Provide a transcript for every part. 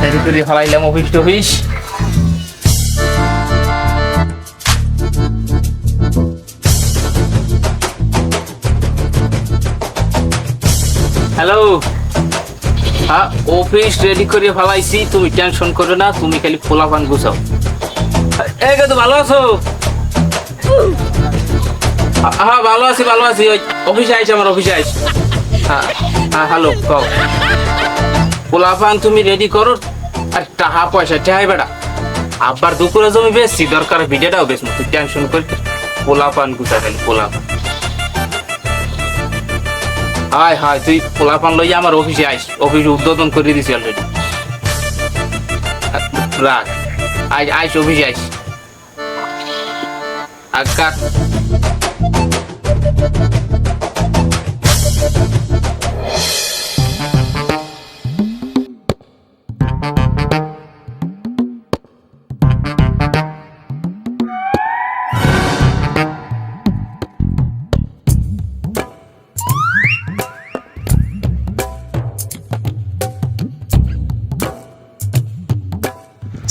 দেরি করে ফলাইলাম অফিস টফিস। হ্যালো হ্যাঁ অফিস রেডি করে ফেলাইছি তুমি টেনশন করো না তুমি খালি পোলা পান গুছাও। এই তো ভালো আছো? হ্যাঁ, ভালো আছি ভালো আছি ওই অফিসে আইছি আমার অফিসে আইছি হ্যাঁ হ্যাঁ হ্যালো কও। পোলাপান তুমি রেডি করো। আর টাকা পয়সা চাই বেড়া। আবার দুপুরে জমি বেশি দরকার ভিডিওটাও বেশ তুই টেনশন করি পোলাপান গুছা গেলি পোলাপান। হাই হাই তুই পোলাপান লইয়া আমার অফিসে আইস, অফিস উদ্বোধন করে দিছি অলরেডি রাখ আইস আইস, অফিসে আইস। আকাশ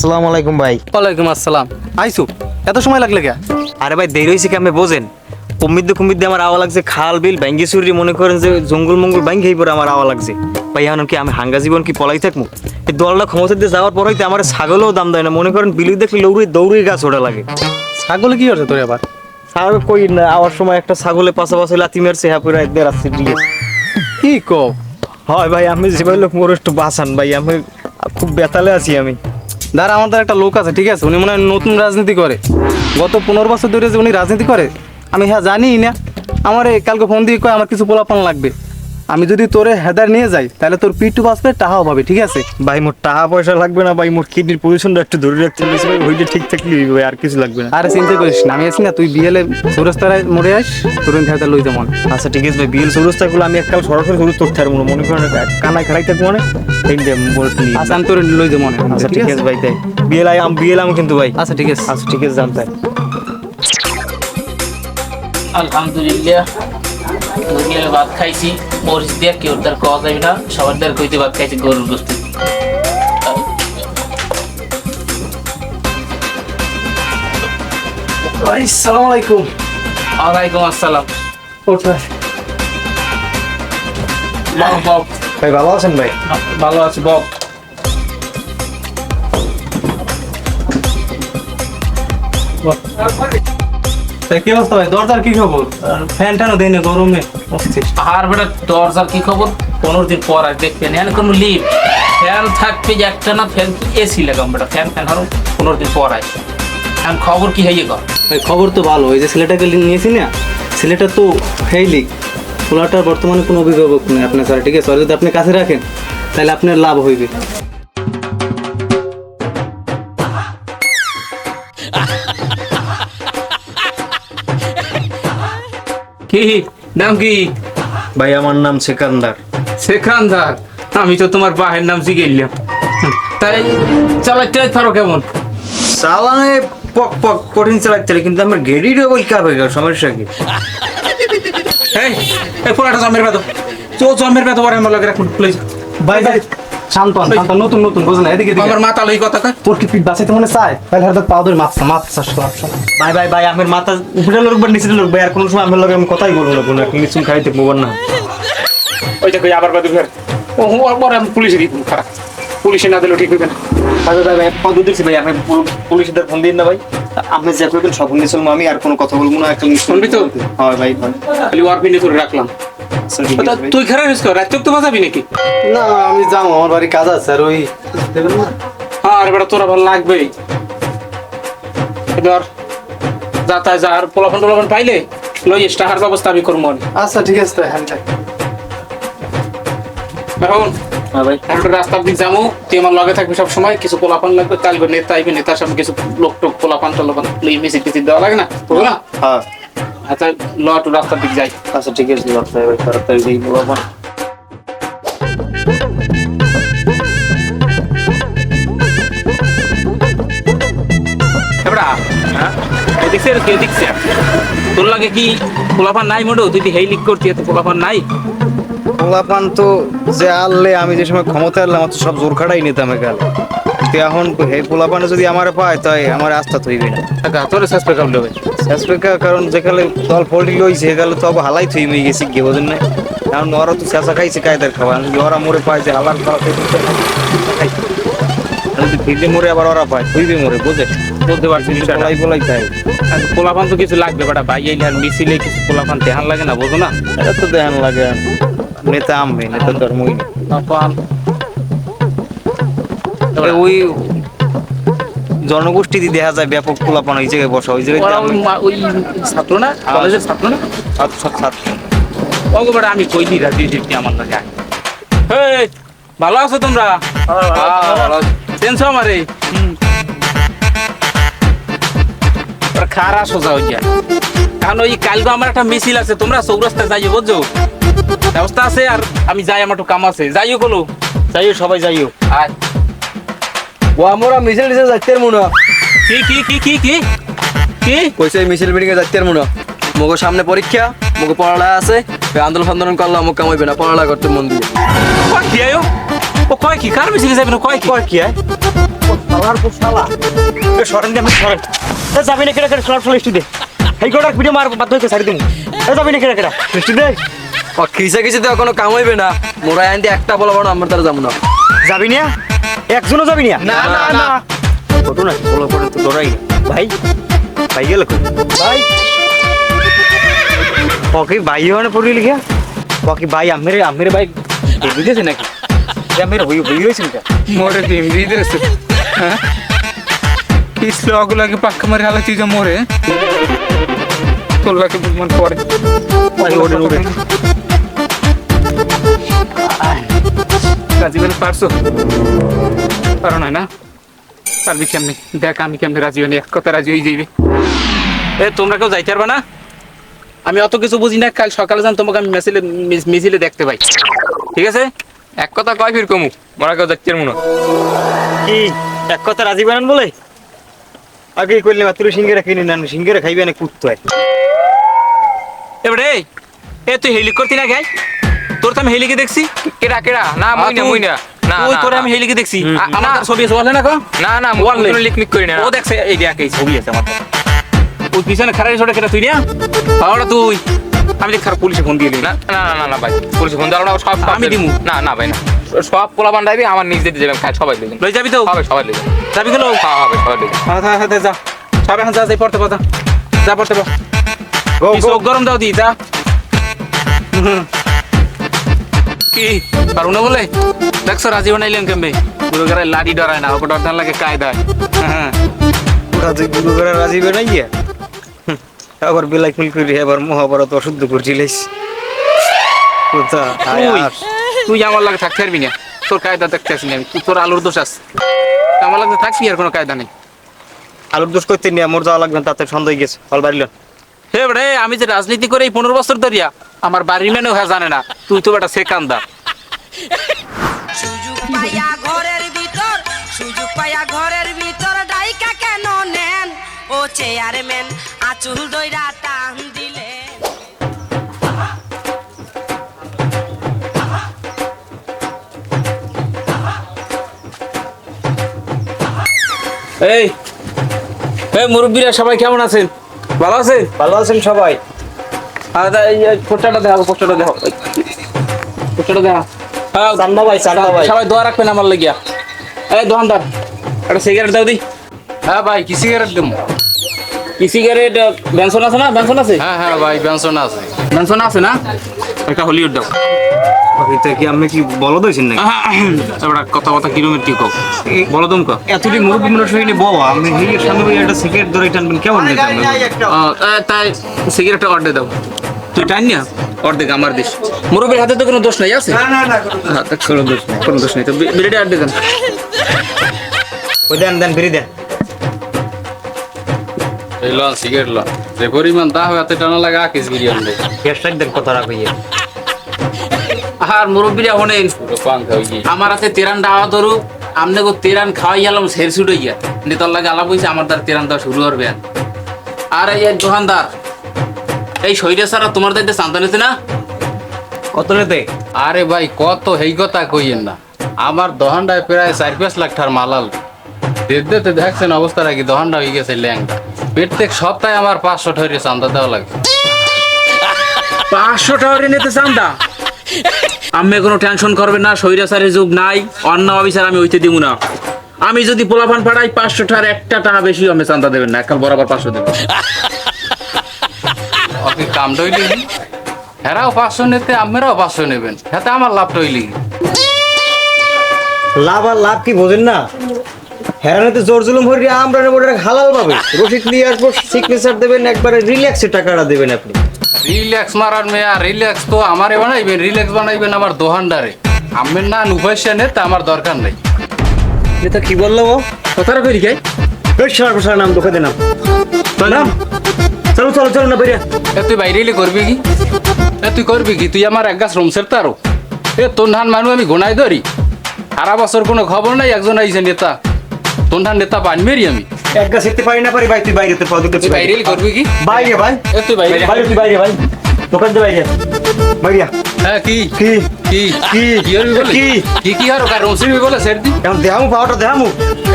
আসসালামু আলাইকুম ভাই। ওয়ালাইকুম আসসালাম। আইসু এত সময় লাগলে কে? আরে ভাই দেরি হয়েছে কি আপনি বোঝেন? কুমিদ্দে কুমিদ্দে আমার আওয়া লাগছে খাল বিল ব্যাঙ্গি চুরি মনে করেন যে জঙ্গল মঙ্গল ব্যাঙ্গি পরে আমার আওয়া লাগছে। ভাই এখন কি আমি হাঙ্গা জীবন কি পলাই থাকব? এই দলটা ক্ষমতা দিয়ে যাওয়ার পর হইতে আমার ছাগলও দাম দেয় না। মনে করেন বিলি দেখলে লৌড়ি দৌড়ি গাছ ওটা লাগে। ছাগলে কি হচ্ছে তোর এবার ছাগল কই না আওয়ার সময় একটা ছাগলে পাশাপাশি লাতি মেরছে হ্যাঁ পুরো একদের আসছে দিয়ে কি কো হয় ভাই আমি যে ভাই লোক মোর একটু বাঁচান ভাই আমি খুব বেতালে আছি আমি। দাঁড়া আমাদের একটা লোক আছে ঠিক আছে? উনি মনে হয় নতুন রাজনীতি করে। গত পনেরো বছর ধরে যে উনি রাজনীতি করে আমি হ্যাঁ জানি না। আমার এই কালকে ফোন দিয়ে কয় আমার কিছু পোলাপান লাগবে। আমি যদি তোরে হেদার নিয়ে যাই তাহলে তোর পিটু বাঁচবে টাকাও পাবে ঠিক আছে? ভাই মোর টাকা পয়সা লাগবে না ভাই মোর কিডনির পজিশনটা একটু ধরে রাখতে বলেছি ভাই ওইটা ঠিক থাকলে ভাই আর কিছু লাগবে না। আরে চিন্তা করিস না আমি আছি না তুই বিয়েলে সুরস্তারায় মরে আস তোর হেদার লই যেমন আচ্ছা ঠিক আছে ভাই বিএল সুরস্তা গুলো আমি এককাল সরাসরি করতে পারব মনে করেন কানায় খেলাই থাকব মানে। আচ্ছা আমি তোর লই যেমন আচ্ছা ঠিক আছে। ভাই তাই। BL I am BL am কিন্তু ভাই। আচ্ছা ঠিক আছে। আচ্ছা ঠিক আছে জানতাই আলহামদুলিল্লাহ। মুরগির ভাত খাইছি। মরিচ দিয়ে কেউ তার খাওয়া যাবে না। সবার দ্বার কইতে ভাত খাইছি গরুর গোস্ত। ভাই আলাইকুম। ওয়ালাইকুম আসসালাম। বক বক ভাই ভালো আছেন ভাই? ভালো আছি বক কি অবস্থা ভাই? দরজার কি খবর? ফ্যান ট্যানও দেয় না গরমে। আর বেটা দরজার কি খবর? পনেরো দিন পর আর দেখবেন এখন কোনো লিভ ফ্যান থাকবে যে একটা না ফ্যান এসি লাগাম বেটা ফ্যান ফ্যান পনেরো দিন পর আয়। এখন খবর কি হয়ে গেল? খবর তো ভালো ওই যে ছেলেটাকে নিয়েছি না ছেলেটা তো হেইলিক পোলাটার বর্তমানে কোনো অভিভাবক নেই আপনার স্যার ঠিক আছে? যদি আপনি কাছে রাখেন তাহলে আপনার লাভ হইবে। কি? নাম কি? ভাই আমার নাম সেকান্দার। সেখানদার আমি তো তোমার বাহের নাম জিগেলাম তাই চালাইতে পারো কেমন? চালানে পক পক কঠিন হবে, কিন্তু আমার গেড়ি ডবল কাপ হয়ে গেল সমস্যা কি? এই এই পোলাটা জমের বেদ তো জমের বেদ পরে আমার লাগে রাখুন প্লিজ ভাই ভাই শান্ত শান্ত নতুন নতুন বুঝলেন? এদিকে এদিকে। আমার মাথা লই কথা কয়? তোর কি পিঠ বাঁচাইতে মনে চায়? তাহলে হয়তো পা ধরে মাছ মাছ চাষ ভাই ভাই ভাই আমার মাথা উপরে লোক বা নিচে লোক ভাই আর কোনো সময় আমার লগে আমি কথাই বলব না কোনো কিছু খাইতে পারব না। ওই দেখো আবার বাদু ফের ও ও আমি পুলিশে দিই খারাপ। পুলিশে না দিলেও ঠিক হইবে না। আচ্ছা ভাই ভাই কত দিচ্ছি ভাই? আমি ফোন দিন না ভাই। আপনি যে করবেন সব নিয়ে চলবো আমি আর কোনো কথা বলব না শুনবি তো? হ্যাঁ ভাই খালি করে রাখলাম। আচ্ছা, ভাই। তুই খারাপ হইস কর রাত তো বাজাবি নাকি? না আমি যাও আমার বাড়ি কাজ আছে আর ওই দেবেন না? আর বেটা তোরা ভালো লাগবেই। এবার যা তাই যা আর পোলাপন টোলাপন পাইলে লই টাকার ব্যবস্থা আমি করব। আচ্ছা ঠিক আছে হ্যাঁ। এখন হ্যাঁ ভাই। একটা রাস্তার দিক যাব তুই আমার লগে থাকবি সব সময় কিছু পোলাপান লাগবে নেতা আইবে নেতার সামনে কিছু লোক টোক পোলাপান টোলাপান টিসিক দেওয়া লাগে না? বুঝলো? না হ্যাঁ। আচ্ছা ল একটু রাস্তার দিক যাই। আচ্ছা ঠিক আছে ভাই তাড়াতাড়ি হ্যাঁ? দেখছে কে দেখছে তোর লাগে কি পোলাপান নাই মোটো তুই হেই লিক করছি এত পোলাপান নাই? পোলাপান তো যে আনলে আমি যে সময় ক্ষমতা আনলাম তো সব জোর খাটাই নিতাম গেলে তো এখন হে পোলাপানে যদি আমার পায় তাই আমার আস্থা থইবে না। টাকা তোর পে কামড়ে হবে শেষপেকা কারণ যেখানে দল ফল্টি লইছে সেখানে তো আবার হালাই থই মেয়ে গেছি গিয়ে বোঝেন না কারণ ওরা তো চেঁচা খাইছে কায়দার খাওয়া যদি ওরা মরে পায় যে হালার খাওয়া যদি ফিরলে মরে আবার ওরা পায় থইবে মরে বোঝে বলতে পারছি বলাই বলাই খায়। আর পোলাপান তো কিছু লাগবে বেটা ভাই আর মিছিলে কিছু পোলাপান দেহান লাগে না বোঝো না? এটা তো দেখান লাগে। নেতা আমবে নেতা না। পোলাপান তবে ওই জনগোষ্ঠী দিয়ে দেখা যায় ব্যাপক পোলাপান ওই জায়গায় বসা ওই জায়গায় ওই ছাত্র না? কলেজের ছাত্র না? ছাত্র বেটা আমি কই দিই রাজি দিচ্ছি আমার লাগে হেই ভালো আছো তোমরা? টেনশন আমারে। খারা সোজা হয়ে যায় কারণ ওই কালকে আমার একটা মিছিল আছে তোমরা চৌরাস্তায় যাইও বুঝছ? ব্যবস্থা আছে আর আমি যাই আমার একটু কাম আছে। যাইও বলো। যাইও সবাই যাইও। আয়। ও আমরা মিছিল দিছে যাইতে মনে কি কি কি কি কি? কি? কইছে মিছিল মিটিং এ যাইতে মনে মগো সামনে পরীক্ষা মগো পড়ালা আছে। আন্দোলন ফান্দোলন করলে আমাকে কামাইবে না পড়ালা করতে মন দিয়ে। কয় কি আয়ো? ও কয় কি? কার মিছিল যাবে না? কয় কি? কর কি আয়? শালার পর এ সরেন দে আমি সরেন। এ যাবি না কেডা কেডা? সর সর স্টুডে এই গোটার ভিডিও মার বাধ্য হইতে ছাড়ি দিমু। এ যাবি না কেডা কেডা? স্টুডে ও খিসে খিসে তো কোনো কামাইবে না। মোরা দিয়ে একটা বলব না আমার তারা যাব না। যাবি না? একজনও যাবি না? না, না, না। কত না বলো করে তো ডরাই ভাই ভাই গেল ভাই। ওকে ভাই হনে পড়ি লিখা ওকে ভাই আমের আমের ভাই বুঝেছে নাকি? যে আমের হই হই হইছে না মোরে ভীম দিয়েছে হ্যাঁ? এই স্লগুলাকে পাক্কা মারে হালা তুই মোরে। তোলাকে পরে। ভাই ওরে ওরে। রাজি বেন পারছ? পারো না না? পারবি কেমনি? দেখ আমি কেমনি রাজি হইনি এক কথা রাজি হয়ে যাইবে। এ তোমরা কেউ যাইতে পারবা না? আমি অত কিছু বুঝি না কাল সকালে যান তোমাকে আমি মিছিলে মিছিলে দেখতে পাই। ঠিক আছে? এক কথা কয় ফির কমু মরা কেউ দেখতে মনে কি এক কথা রাজি বানান বলে? আগে কইলে মাত্র সিঙ্গেরা কিনে নেন সিঙ্গেরা খাইবে না কুত্তায়। এবারে এ তুই হেলি করতি না গাই তোর তো আমি হেলিকে দেখছি। কেডা কেডা? না মুই না মুই না। না তুই না, তোরে আমি হেলিকে দেখছি। আমার না। ছবি আছে বলে না কো। না না মুই। কোনো লিকমিক করি না। ও দেখছে এই দেখ এই ছবি আছে আমার। ওই পিছনে খারাপ ছোট কেটে তুই না? পাওয়াটা তুই। আমি দেখ খারাপ পুলিশে ফোন দিয়ে দিই। না না না না না ভাই। পুলিশ ফোন দাও না সব আমি দিমু। না না ভাই না। সব পোলা বান্ধাইবি আমার নিজ দিতে যাবেন খাই সবাই দিবেন লই যাবি তো? হবে সবাই দিবেন যাবি গেলো হ্যাঁ হবে সবাই দিবেন হ্যাঁ হ্যাঁ হ্যাঁ যা। সব এখন যা যাই পড়তে পাতা যা পড়তে পা গো কি গরম দাও দি যা। হুম। কি? পারু না বলে? দেখছ রাজি বানাইলেন কেমবে পুরো করে লাডি ডরায় না ওকে ডরদান লাগে কায়দায় হ্যাঁ রাজি গুরু করে রাজি বানাই গিয়া হুম, আবার বেলাই ফুল করি মহাভারত অশুদ্ধ করছিলিস কোথা? তুই আমার লাগে থাকতে পারবি না। তোর কায়দা দেখতে আসিনি আমি। তোর আলুর দোষ আছে। আমার লাগে থাকবি আর কোনো কায়দা নেই। আলুর দোষ করতে নিয়ে মোর যাওয়া লাগবে তাতে সন্দেহ গেছে। হল বাড়িল হে বেড়ে আমি যে রাজনীতি করে এই পনেরো বছর ধরিয়া আমার বাড়ির মেনেও হ্যাঁ জানে না। তুই তো বেটা সেকান্দা। সুযোগ পাইয়া ঘরের ভিতর সুযোগ পাইয়া ঘরের ভিতর ডাইকা কেন নেন? ও চেয়ারম্যান আচুল দইরা টান দিলে এই এই মুরব্বীরা সবাই কেমন আছেন? ভালো আছেন? ভালো আছেন সবাই। পোস্টারটা দেখাবো পোস্টারটা দেখো পোস্টারটা দেখা। হ্যাঁ, চান্দা ভাই চান্দা ভাই। সবাই দোয়া রাখবেন আমার লাগিয়া। এই দোকানদার একটা সিগারেট দাও দি। হ্যাঁ ভাই কি সিগারেট দেবো কি সিগারেট বেনসন আছে না? বেনসন আছে? হ্যাঁ হ্যাঁ ভাই বেনসন আছে। বেনসন আছে না? একটা হলিউড দাও। এটা কি আমি কি বলো দইছেন নাকি? এবার কথা কথা কিলোমিটার কি কও? বলো তুমি কো এতটি মুরব্বী মানুষ হইলে বাবা আমি এই সামনে একটা সিগারেট ধরে টানবেন কেমন তাই সিগারেটটা অর্ডার দাও। তুই টান না অর্ধেক আমার দিস। মুরব্বীর হাতে তো কোনো দোষ নাই আছে? হ্যাঁ, কোনো দোষ নেই কোনো দোষ নেই। তো বি- বিড়িটা অর্ধেক দেন ওই দেন দেন ফিরি দেন। এই লন সিগারেট লন। যে পরিমাণ দা হবে এত টানা লাগে আকিস গ্যাসটাক দেন কথা রাখইয়ে আর মুরব্বীরা হনেন আমার হাতে তেরান দাওয়া ধরু আমনে গো তেরান খাওয়াই গেলাম সের ছুটে গিয়া নেতার লাগে আলাপ হয়েছে আমার দ্বার তেরান দেওয়া শুরু করবে আর এই এক দোকানদার এই শরীরে সারা তোমার দায়িত্বে চান্দা নিতে না? কত নিতে? আরে ভাই কত হেই কথা কইয়েন না। আমার দহানটায় প্রায় চার পাঁচ লাখ টাকার মালাল দেখতে দেখছেন অবস্থা রাখি দহানটা হয়ে গেছে ল্যাংটা প্রত্যেক সপ্তাহে আমার পাঁচশো ঠেরে চান্দা দেওয়া লাগে। পাঁচশো টাকা নিতে চান্দা? আমি কোনো টেনশন করবেন না স্বৈরাচারের যুগ নাই অন্য অফিসার আমি ওইতে দিব না। আমি যদি পোলাপান পাঠাই পাঁচশো টাকার একটা টাকা বেশি আমি চান্দা দেবেন না একাল বরাবর পাঁচশো দেবেন। ওকে কামটা হইলে কি? হেরাও পাঁচশো নিতে আপনারাও পাঁচশো নেবেন। হাতে আমার লাভটা হইলে কি? লাভ আর লাভ কি বোঝেন না? হেরানিতে জোর জুলুম হরি আমরা নেব হালাল পাবে রসিদ নিয়ে আসব সিগনেচার দেবেন একবারে রিল্যাক্সে টাকাটা দেবেন আপনি। রিল্যাক্স মারার মেয়া রিল্যাক্স তো আমারে বানাইবেন রিল্যাক্স বানাইবেন আমার দোহানদারে। আমের না নুভাইসা নেতা আমার দরকার নাই। এটা কি বলল ও? কথাটা করি খাই বেশ সার বসার নাম দোকানে নাম নাম? চলো চলো চলো না বেরিয়া এ তুই বাইরে এলে করবি কি? এ তুই করবি কি? তুই আমার এক গাছ রুমসের তারও এ তোর ধান মানুষ আমি গোনাই ধরি। সারা বছর কোনো খবর নাই একজন আইছে নেতা। তোর ধান নেতা বানবেরি আমি। এক গাছ শিখতে পারি না পারি ভাই তুই বাইরে তোর পদকে তুই বাইরে করবি কি? বাইরে ভাই। এ তুই বাইরে। বাইরে তুই বাইরে ভাই। দোকান দিয়ে বাইরে। বাইরিয়া হ্যাঁ কি? কি? কি? কি? কি হবি বলে? কি? কি কি হারো কার রুমসিবি বলে সের দি? এখন দেহামু পাওয়ারটা দেহামু।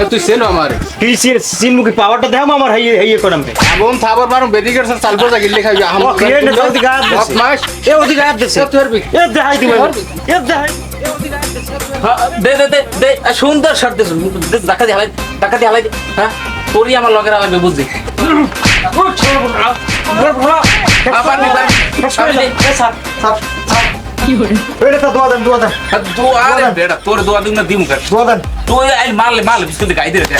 এ তুই সেল আমারে। কি সিন সিন মুখে পাওয়ারটা দেহামু আমার হাইয়ে হাইয়ে করাম বে আবন থাবর বারম বেদিকের সাথে চালপো যা গিল্লে খাবি আহম জলদি মাস। এ দেখাই হ্যাঁ, দে দে দে দে সুন্দর শার্ট দে দে, টাকা দিয়ে হালাই টাকা দিয়ে হালাই দে হ্যাঁ? তোরই আমার লগের লাগবে বুঝলি? আবার নে, আবার নে। এটা তো দোয়া দেন দোয়া দেন। হ্যাঁ, দোয়া রে বেটা, তোর দোয়া দিন না দিমু কার দোয়া দেন। তুই আই মারলে মারলে বিস্কুট গাই দে রে আরে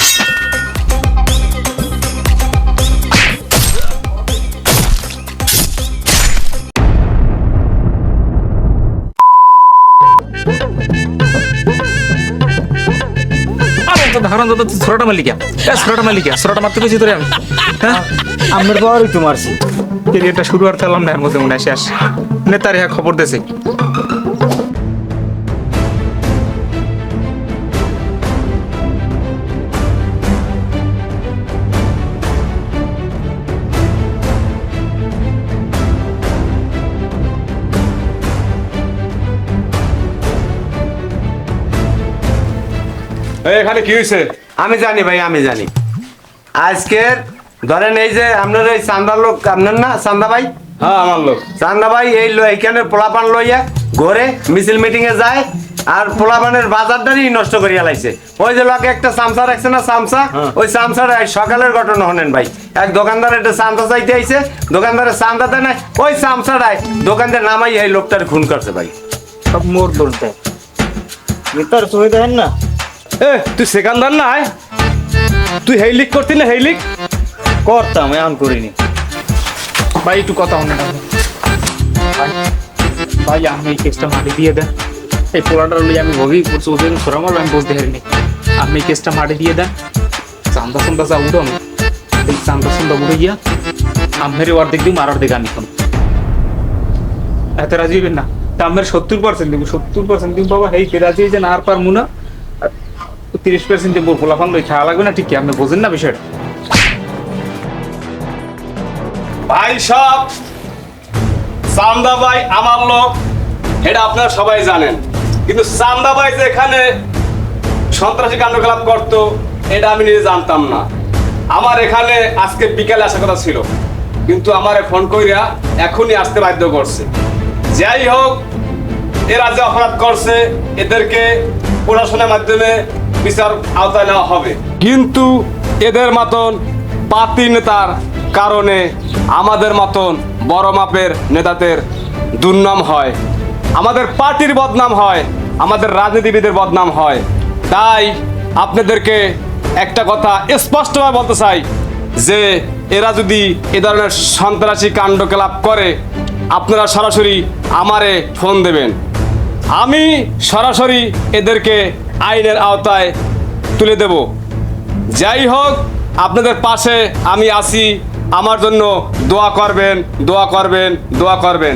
তো ধারণ তো ছোটটা মালিকা। হ্যাঁ ছোটটা মালিকা ছোটটা মারতে পেয়েছি তোরে আমি। হ্যাঁ? আমার পাওয়ারই তো মারছি ক্যারিয়ারটা শুরু আর চালাম না এর মধ্যে মনে হয় শেষ। নেতার হ্যাঁ খবর দেছে। এখানে কি হয়েছে আমি জানি ভাই আমি জানি। আজকের ধরেন এই যে আপনার এই চান্দা লোক আপনার না চান্দা ভাই? হ্যাঁ আমার লোক। চান্দা ভাই এই লো এইখানে পোলাপান লইয়া ঘরে মিছিল মিটিং এ যায় আর পোলাপানের বাজারটারই নষ্ট করিয়া লাইছে। ওই যে লোকে একটা চামচা রাখছে না চামচা? ওই চামচার এই সকালের ঘটনা হনেন ভাই। এক দোকানদার একটা চান্দা চাইতে আইছে দোকানদারের চান্দা দেয় নাই ওই চামচাটাই দোকানদার নামাই এই লোকটার খুন করছে ভাই। সব মোর দোষ দেয় নেতার তুমি দেখেন না? এ তুই সেকান্দার না আয়। তুই হেই লিক করতি না হেই লিক করতাম এখন করিনি। ভাই একটু কথা শুনে না ভাই ভাই আমি এই কেসটা মাটি দিয়ে দেন। এই পোলাটার লই আমি ভোগই করছি ওদের সরা মারবো আমি বলতে হারিনি আপনি এই কেসটা মাটি দিয়ে দেন। চান্দা চান্দা যা উঠো আমি এই চান্দা চান্দা উঠে গিয়া আমের অর্ধেক দিন আর অর্ধেক আমি কোন এত রাজি হইবেন না? তা আমের সত্তর পার্সেন্ট দিব সত্তর পার্সেন্ট দিব বাবা। হেই কে রাজি হয়েছে না আর পারমু না? তিরিশ পার্সেন্ট দিব পোলাফান লই খাওয়া লাগবে না? ঠিক আপনি বোঝেন না বিষয়টা? ভাই সব চান্দা ভাই আমার লোক, এটা আপনারা সবাই জানেন। কিন্তু চান্দা ভাই এখানে সন্ত্রাসী কাণ্ডকলাপ করতো, এটা আমি নিজে জানতাম না। আমার এখানে আজকে বিকালে আসার কথা ছিল। কিন্তু আমারে ফোন কইরা এখনই আসতে বাধ্য করছে। যাই হোক, এরা যে অপরাধ করছে, এদেরকে পড়াশোনার মাধ্যমে বিচার আওতায় নেওয়া হবে। কিন্তু এদের মতন পাতি নেতার কারণে আমাদের মতন বড় মাপের নেতাদের দুর্নাম হয়। আমাদের পার্টির বদনাম হয়, আমাদের রাজনীতিবিদের বদনাম হয়। তাই আপনাদেরকে একটা কথা স্পষ্টভাবে বলতে চাই যে, এরা যদি এ ধরনের সন্ত্রাসী কাণ্ডকলাপ করে, আপনারা সরাসরি আমারে ফোন দেবেন। আমি সরাসরি এদেরকে আইনের আওতায় তুলে দেব। যাই হোক, আপনাদের পাশে আমি আসি আমার জন্য দোয়া করবেন দোয়া করবেন দোয়া করবেন।